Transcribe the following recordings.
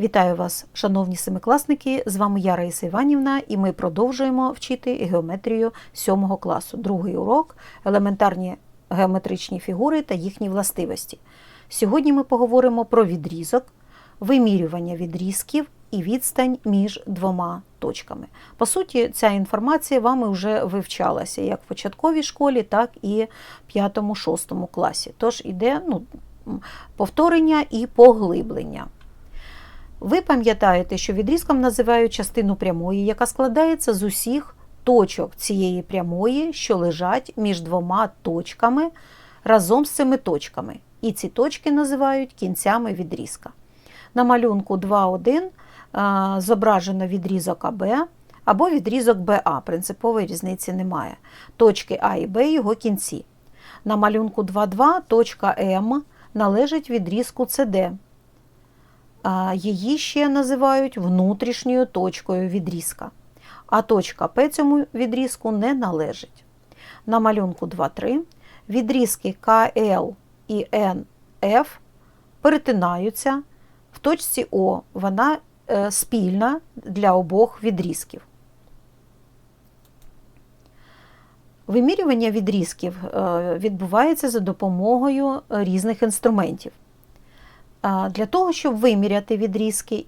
Вітаю вас, шановні семикласники! З вами я, Раїса Іванівна, і ми продовжуємо вчити геометрію 7 класу. Другий урок елементарні геометричні фігури та їхні властивості. Сьогодні ми поговоримо про відрізок, вимірювання відрізків і відстань між двома точками. По суті, ця інформація вами вже вивчалася як в початковій школі, так і 5-6 класі. Тож іде ну, повторення і поглиблення. Ви пам'ятаєте, що відрізком називають частину прямої, яка складається з усіх точок цієї прямої, що лежать між двома точками разом з цими точками. І ці точки називають кінцями відрізка. На малюнку 2.1 зображено відрізок АБ або відрізок БА. Принципової різниці немає. Точки А і Б його кінці. На малюнку 2.2 точка М належить відрізку СД. Її ще називають внутрішньою точкою відрізка. А точка П цьому відрізку не належить. На малюнку 2.3 відрізки КЛ і НФ перетинаються в точці О. Вона е, спільна для обох відрізків. Вимірювання відрізків е, відбувається за допомогою різних інструментів. Для того, щоб виміряти відрізки,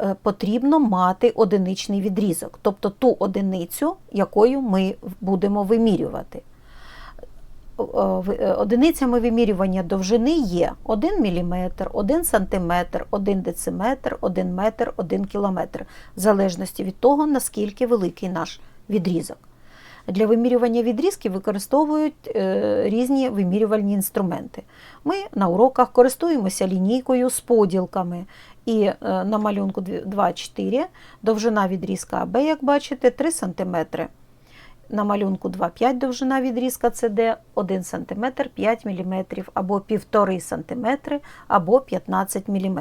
е, потрібно мати одиничний відрізок, тобто ту одиницю, якою ми будемо вимірювати. Е, одиницями вимірювання довжини є 1 мм, 1 см, 1 дециметр, 1 метр, 1 кілометр, в залежності від того, наскільки великий наш відрізок. Для вимірювання відрізків використовують е, різні вимірювальні інструменти. Ми на уроках користуємося лінійкою з поділками. І е, на малюнку 2,4 довжина відрізка АБ, як бачите, 3 см. На малюнку 2,5 довжина відрізка CD 1 см 5 мм, або 1,5 см, або 15 мм.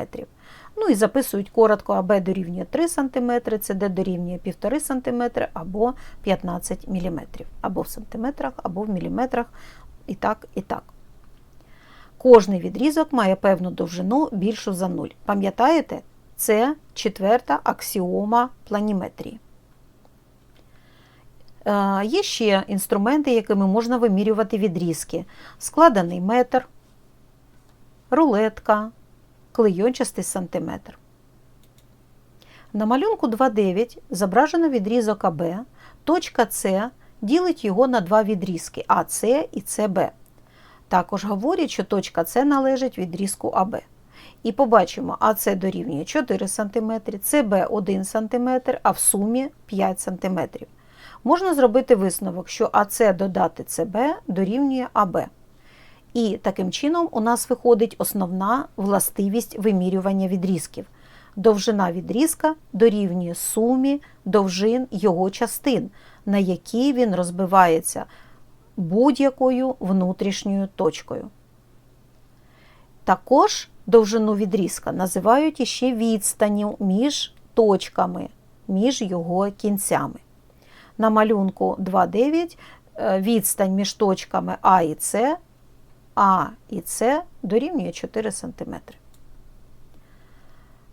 Ну і записують коротко, АБ дорівнює 3 см, СД дорівнює 1,5 см або 15 мм, або в сантиметрах, або в міліметрах, і так, і так. Кожний відрізок має певну довжину більшу за 0. Пам'ятаєте, це четверта аксіома планіметрії. Е, є ще інструменти, якими можна вимірювати відрізки: складений метр, рулетка, клейончастий сантиметр. На малюнку 2,9 зображено відрізок АБ, точка С ділить його на два відрізки АС і СБ. Також говорять, що точка С належить відрізку АБ. І побачимо, АС дорівнює 4 см, СБ 1 см, а в сумі 5 см. Можна зробити висновок, що АС додати СБ дорівнює АБ. І таким чином у нас виходить основна властивість вимірювання відрізків. Довжина відрізка дорівнює сумі довжин його частин, на якій він розбивається будь-якою внутрішньою точкою. Також довжину відрізка називають іще відстанню між точками, між його кінцями. На малюнку 2,9 е, відстань між точками А і С а і С дорівнює 4 см.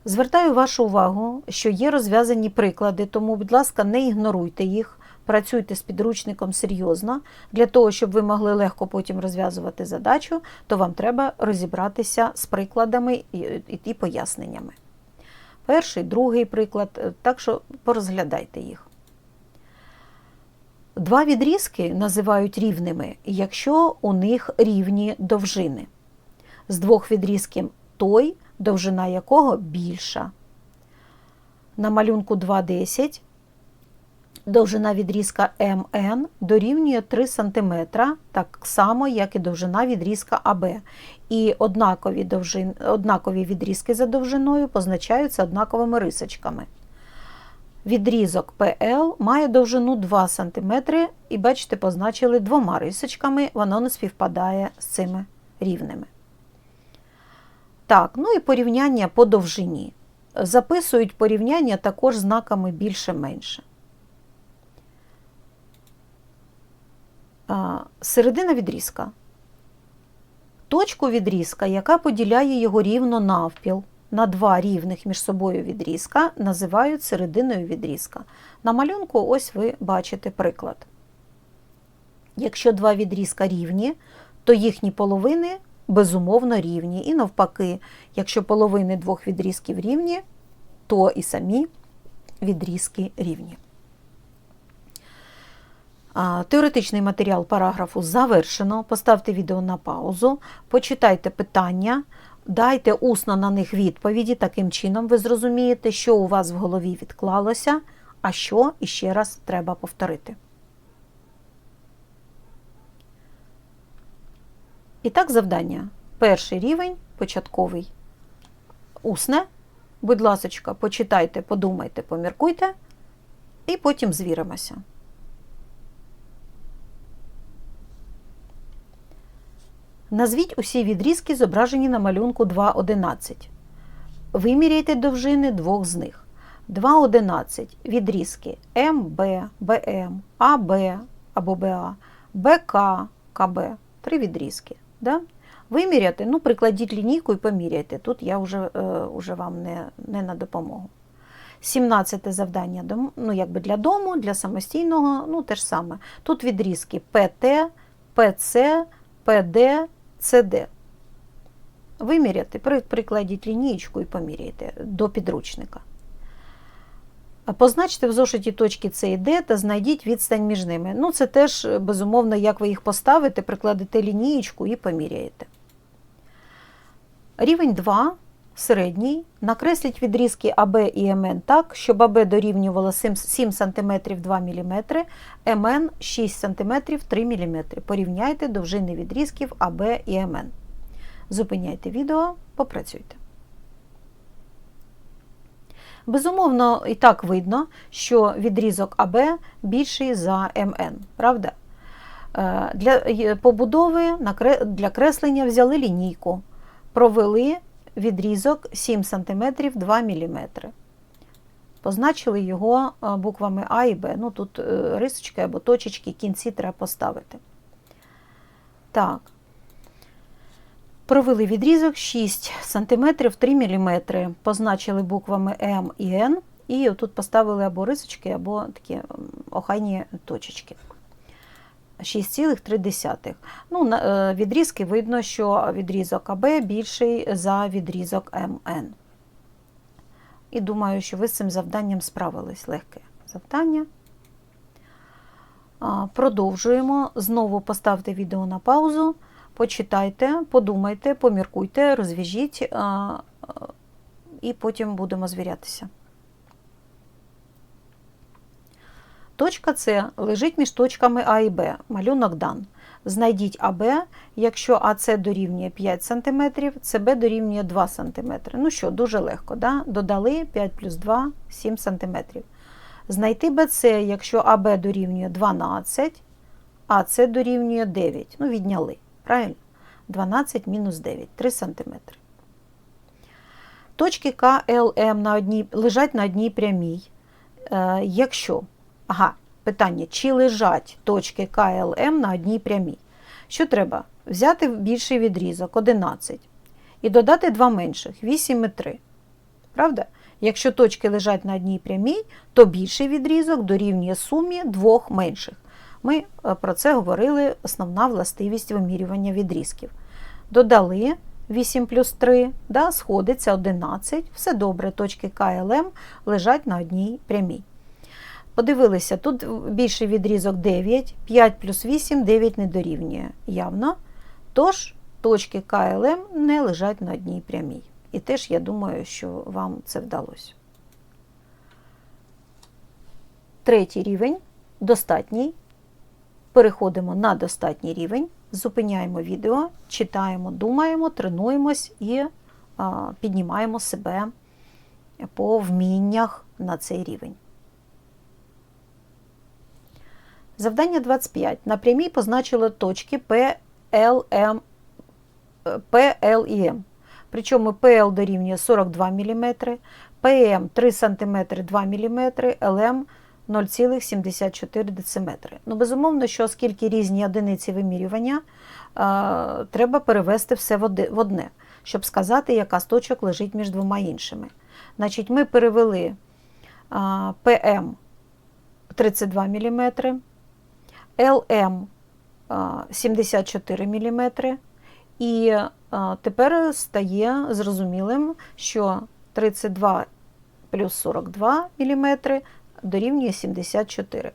Звертаю вашу увагу, що є розв'язані приклади, тому, будь ласка, не ігноруйте їх, працюйте з підручником серйозно. Для того, щоб ви могли легко потім розв'язувати задачу, то вам треба розібратися з прикладами і поясненнями. Перший, другий приклад, так що порозглядайте їх. Два відрізки називають рівними, якщо у них рівні довжини. З двох відрізків той, довжина якого більша. На малюнку 2,10 довжина відрізка МН дорівнює 3 см, так само, як і довжина відрізка АБ. І однакові, довжин, однакові відрізки за довжиною позначаються однаковими рисочками. Відрізок ПЛ має довжину 2 см, і, бачите, позначили двома рисочками, воно не співпадає з цими рівними. Так, ну і порівняння по довжині. Записують порівняння також знаками більше-менше. Середина відрізка. Точку відрізка, яка поділяє його рівно навпіл, на два рівних між собою відрізка називають серединою відрізка. На малюнку ось ви бачите приклад. Якщо два відрізка рівні, то їхні половини безумовно рівні. І навпаки, якщо половини двох відрізків рівні, то і самі відрізки рівні. Теоретичний матеріал параграфу завершено. Поставте відео на паузу, почитайте питання, дайте усно на них відповіді. Таким чином ви зрозумієте, що у вас в голові відклалося, а що іще раз треба повторити. І так, завдання. Перший рівень початковий. Усне. Будь ласочка, почитайте, подумайте, поміркуйте, і потім звіримося. Назвіть усі відрізки, зображені на малюнку 2.11. Виміряйте довжини двох з них. 2.11 відрізки МБ, БМ, АБ або БА, БК, КБ. Три відрізки. Да? Виміряти, ну, прикладіть лінійку і поміряйте. Тут я вже е, вже вам не не на допомогу. 17 завдання ну, якби для дому, для самостійного, ну те ж саме. Тут відрізки ПТ, ПЦ, ПД, ЦД. Виміряти, прикладіть лінійку і поміряйте до підручника. Позначте в зошиті точки С і Д та знайдіть відстань між ними. Ну, це теж, безумовно, як ви їх поставите, прикладете лінієчку і поміряєте. Рівень 2, середній. Накресліть відрізки АБ і МН так, щоб АБ дорівнювало 7 см 2 мм, МН 6 см 3 мм. Порівняйте довжини відрізків АБ і МН. Зупиняйте відео, попрацюйте. Безумовно, і так видно, що відрізок АБ більший за МН, правда? Е, для побудови для креслення взяли лінійку, провели відрізок 7 см 2 мм. Позначили його е, буквами А і Б. Ну, Тут е, рисочки або точечки, кінці треба поставити. Так. Провели відрізок 6 см 3 мм, позначили буквами М і Н, і тут поставили або рисочки, або такі охайні точечки. 6,3. Ну, е, Відрізки видно, що відрізок АБ більший за відрізок МН. І думаю, що ви з цим завданням справились легке завдання. Продовжуємо. Знову поставте відео на паузу. Почитайте, подумайте, поміркуйте, розв'яжіть, і потім будемо звірятися. Точка С лежить між точками А і Б. Малюнок дан. Знайдіть АБ, якщо АС дорівнює 5 см, СБ дорівнює 2 см. Ну що, дуже легко. да? Додали 5 плюс 2 7 см. Знайти БЦ, якщо АБ дорівнює 12, а С дорівнює 9. Ну, відняли. Правильно? 12 мінус 9, 3 см. Точки К, Л, М на одній, лежать на одній прямій. Е, Якщо, ага, питання, чи лежать точки К, Л, М на одній прямій? Що треба? Взяти більший відрізок 11 і додати два менших 8 і 3. Правда? Якщо точки лежать на одній прямій, то більший відрізок дорівнює сумі двох менших. Ми е, про це говорили основна властивість вимірювання відрізків. Додали 8 плюс 3, да, сходиться 11. Все добре, точки КЛМ лежать на одній прямій. Подивилися, тут більший відрізок 9, 5 плюс 8, 9 не дорівнює явно. Тож точки КЛМ не лежать на одній прямій. І теж я думаю, що вам це вдалося. Третій рівень достатній. Переходимо на достатній рівень, зупиняємо відео, читаємо, думаємо, тренуємось і піднімаємо себе по вміннях на цей рівень. Завдання 25. На прямій позначили точки P, L, M, P, L і M. Причому PL дорівнює 42 мм, PM 3 см 2 мм, LM 0,74 дециметри. Ну, безумовно, що оскільки різні одиниці вимірювання, треба перевести все в одне. щоб сказати, яка з точок лежить між двома іншими. Значить, ми перевели ПМ 32 мм, ЛМ 74 мм, і тепер стає зрозумілим, що 32 плюс 42 мм дорівнює 74.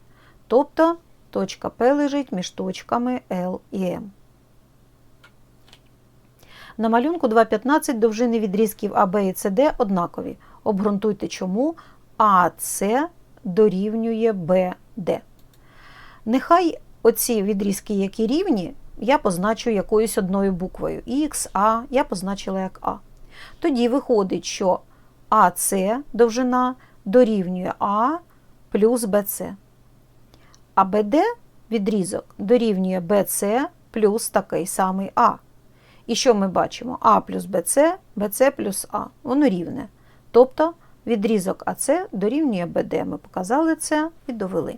Тобто точка П лежить між точками L і М. На малюнку 2,15 довжини відрізків АБ і СД однакові. Обґрунтуйте, чому АС дорівнює БД. Нехай оці відрізки, які рівні, я позначу якоюсь одною буквою. Х, А, я позначила як А. Тоді виходить, що АС довжина дорівнює А плюс БЦ. А БД відрізок дорівнює БЦ плюс такий самий А. І що ми бачимо? А плюс БЦ, БЦ плюс А. Воно рівне. Тобто відрізок АЦ дорівнює БД. Ми показали це і довели.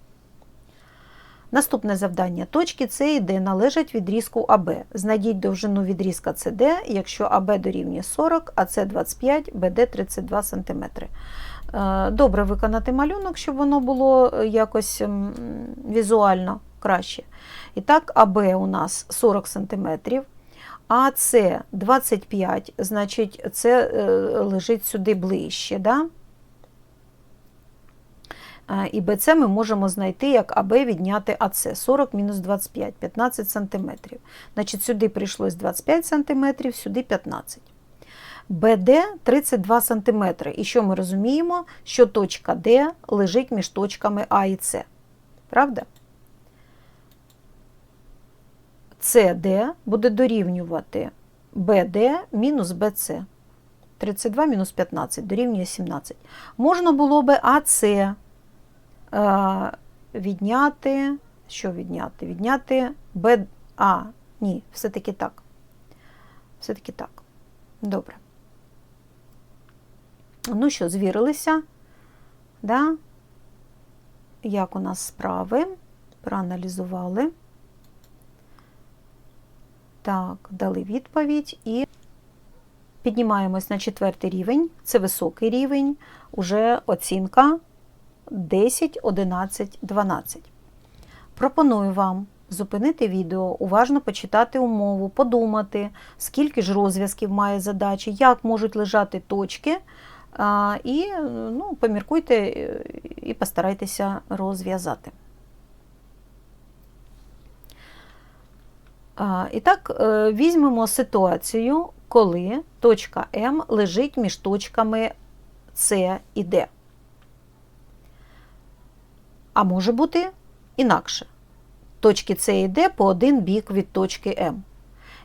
Наступне завдання. Точки С і Д належать відрізку АБ. Знайдіть довжину відрізка СД, якщо АБ дорівнює 40, а С 25, БД 32 см. Добре виконати малюнок, щоб воно було е, якось візуально краще. І так, АБ у нас 40 см, а С 25, значить, це е, лежить сюди ближче. Да? І БЦ ми можемо знайти, як АБ відняти АЦ 40 мінус 25, 15 см. Значить, сюди прийшлось 25 см, сюди 15 БД 32 см. І що ми розуміємо? Що точка Д лежить між точками А і С. Правда? СД буде дорівнювати БД мінус БЦ. 32 мінус 15 дорівнює 17. Можна було би Е, відняти, що відняти? Відняти Б. А, ні, все-таки так. Все-таки так. Добре. Ну що, звірилися? Да? Як у нас справи? Проаналізували. Так, дали відповідь і піднімаємось на четвертий рівень. Це високий рівень, уже оцінка 10, 11, 12. Пропоную вам зупинити відео, уважно почитати умову, подумати, скільки ж розв'язків має задачі, як можуть лежати точки. І ну, поміркуйте е, і постарайтеся розв'язати. І так, е, візьмемо ситуацію, коли точка М лежить між точками С і Д. А може бути інакше. Точки С і Д по один бік від точки М.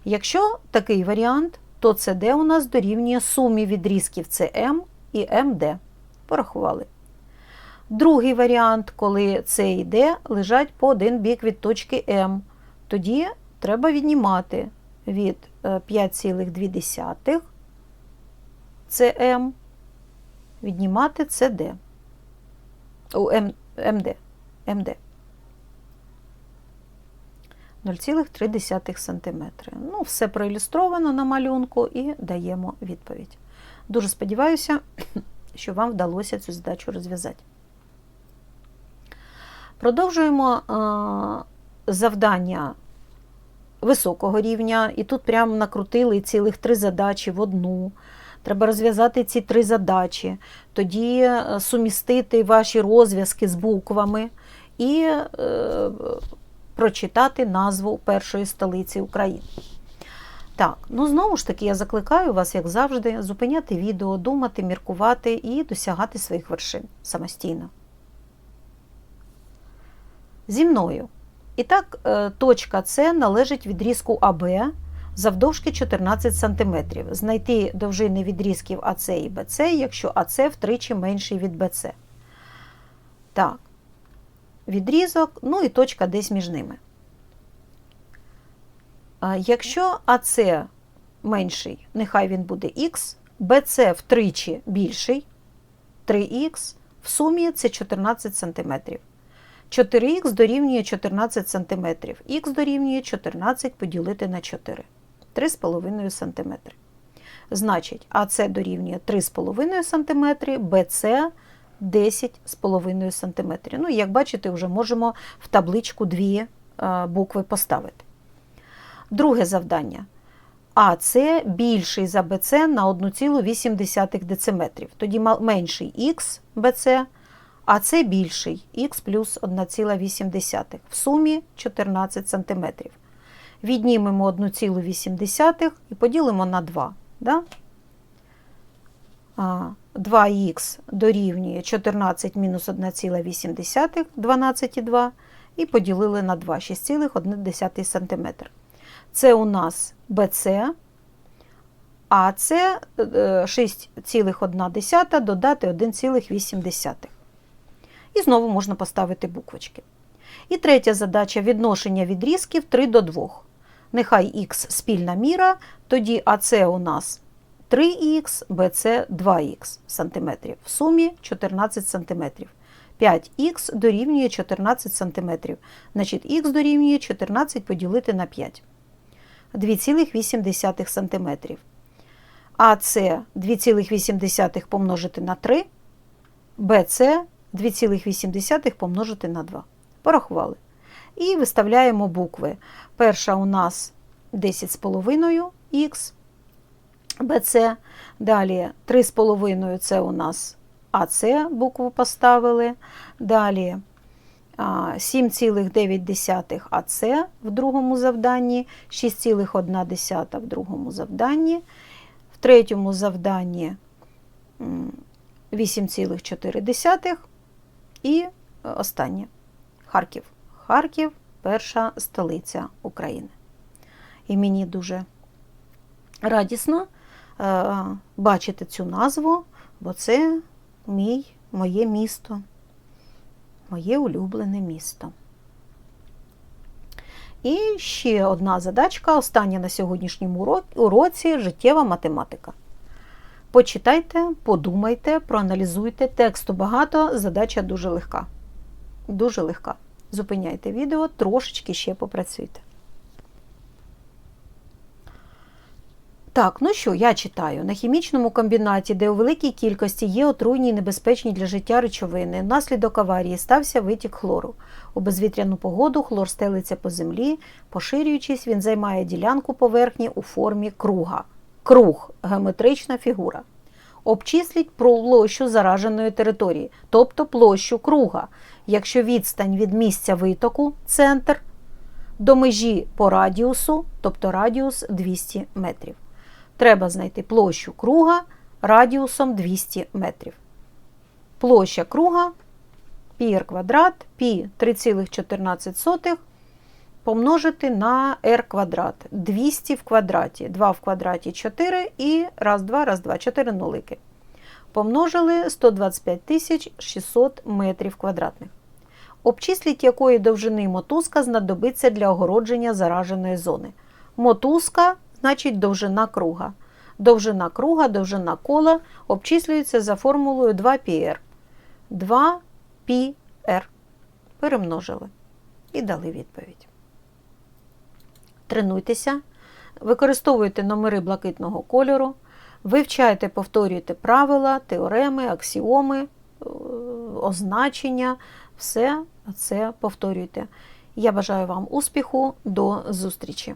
Якщо такий варіант, то СД у нас дорівнює сумі відрізків СМ і МД. Порахували. Другий варіант, коли С і Д лежать по один бік від точки М. Тоді треба віднімати від 5,2 е, СМ, віднімати СД. У М. МД. МД. 0,3 см. Ну, все проілюстровано на малюнку і даємо відповідь. Дуже сподіваюся, що вам вдалося цю задачу розв'язати. Продовжуємо завдання високого рівня, і тут прямо накрутили цілих три задачі в одну. Треба розв'язати ці три задачі, тоді е, сумістити ваші розв'язки з буквами і е, прочитати назву першої столиці України. Так, ну знову ж таки, я закликаю вас, як завжди, зупиняти відео, думати, міркувати і досягати своїх вершин самостійно. Зі мною. І так, е, точка С належить відрізку АБ завдовжки 14 см. Знайти довжини відрізків АЦ і БЦ, якщо АЦ втричі менший від БЦ. Так, відрізок, ну і точка десь між ними. Якщо АЦ менший, нехай він буде Х, БЦ втричі більший, 3х, в сумі це 14 см. 4х дорівнює 14 см. Х дорівнює 14 поділити на 4. 3,5 см. Значить, АЦ дорівнює 3,5 см, БЦ 10,5 см. Ну, як бачите, вже можемо в табличку дві е, букви поставити. Друге завдання. АЦ більший за БЦ на 1,8 дециметрів. Тоді менший х БЦ, а це більший х плюс 1,8. В сумі 14 см. Віднімемо 1,8 і поділимо на 2. Да? 2х дорівнює 14 мінус 1,8, 12,2 і поділили на 2, 6,1 см. Це у нас BC, а це е, 6,1 додати 1,8. І знову можна поставити буквочки. І третя задача відношення відрізків 3 до 2. Нехай х спільна міра, тоді АЦ у нас 3х, БЦ 2х сантиметрів. В сумі 14 сантиметрів. 5х дорівнює 14 сантиметрів. Значить, х дорівнює 14 поділити на 5. 2,8 см. АЦ 2,8 помножити на 3, БЦ 2,8 помножити на 2. Порахували. І виставляємо букви. Перша у нас 10,5 х, БЦ. Далі 3,5 це у нас АЦ, букву поставили. Далі 7,9 АЦ в другому завданні, 6,1 в другому завданні, в третьому завданні 8,4 і е, останнє Харків. Харків перша столиця України. І мені дуже радісно е, бачити цю назву, бо це мій, моє місто моє улюблене місто. І ще одна задачка, остання на сьогоднішньому уроці життєва математика. Почитайте, подумайте, проаналізуйте. Тексту багато, задача дуже легка. Дуже легка. Зупиняйте відео, трошечки ще попрацюйте. Так, ну що, я читаю. На хімічному комбінаті, де у великій кількості є отруйні і небезпечні для життя речовини, внаслідок аварії стався витік хлору. У безвітряну погоду хлор стелиться по землі, поширюючись, він займає ділянку поверхні у формі круга. Круг геометрична фігура. Обчисліть площу зараженої території, тобто площу круга, якщо відстань від місця витоку, центр, до межі по радіусу, тобто радіус 200 метрів. Треба знайти площу круга радіусом 200 метрів. Площа круга πr квадрат, π 3,14 помножити на r квадрат. 200 в квадраті, 2 в квадраті 4 і раз, 2, раз, 2, 4 нулики. Помножили 125 600 метрів квадратних. Обчисліть, якої довжини мотузка знадобиться для огородження зараженої зони. Мотузка значить довжина круга. Довжина круга, довжина кола обчислюється за формулою 2πr. 2πr. Перемножили і дали відповідь. Тренуйтеся, використовуйте номери блакитного кольору, вивчайте, повторюйте правила, теореми, аксіоми, е, означення. Все це повторюйте. Я бажаю вам успіху, до зустрічі!